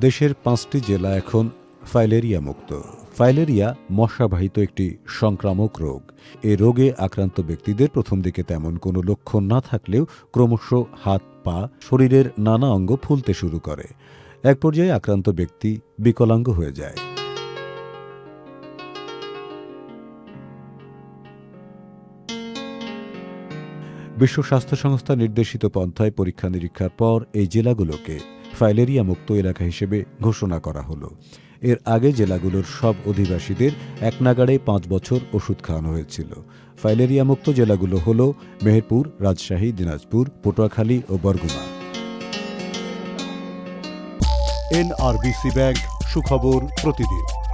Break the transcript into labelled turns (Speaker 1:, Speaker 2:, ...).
Speaker 1: দেশের পাঁচটি জেলা এখন ফাইলেরিয়া মুক্ত ফাইলেরিয়া মশাবাহিত একটি সংক্রামক রোগ। এ রোগে আক্রান্ত ব্যক্তিদের প্রথম দিকে তেমন কোনো লক্ষণ না থাকলেও ক্রমশ হাত, পা, শরীরের নানা অঙ্গ ফুলতে শুরু করে। এক পর্যায়ে আক্রান্ত ব্যক্তি বিকলাঙ্গ হয়ে যায়। বিশ্ব স্বাস্থ্য সংস্থা নির্দেশিত পন্থায় পরীক্ষা নিরীক্ষার পর এই জেলাগুলোকে ফাইলেরিয়া মুক্ত এলাকা হিসেবে ঘোষণা করা হলো। এর আগে জেলাগুলোর সব অধিবাসীদের এক নাগাড়ে পাঁচ বছর ওষুধ খাওয়ানো হয়েছিল। ফাইলেরিয়া মুক্ত জেলাগুলো হল মেহেরপুর, রাজশাহী, দিনাজপুর, পটুয়াখালী ও বরগুনা।
Speaker 2: এনআরবিসি ব্যাংক সুখবর প্রতিদিন।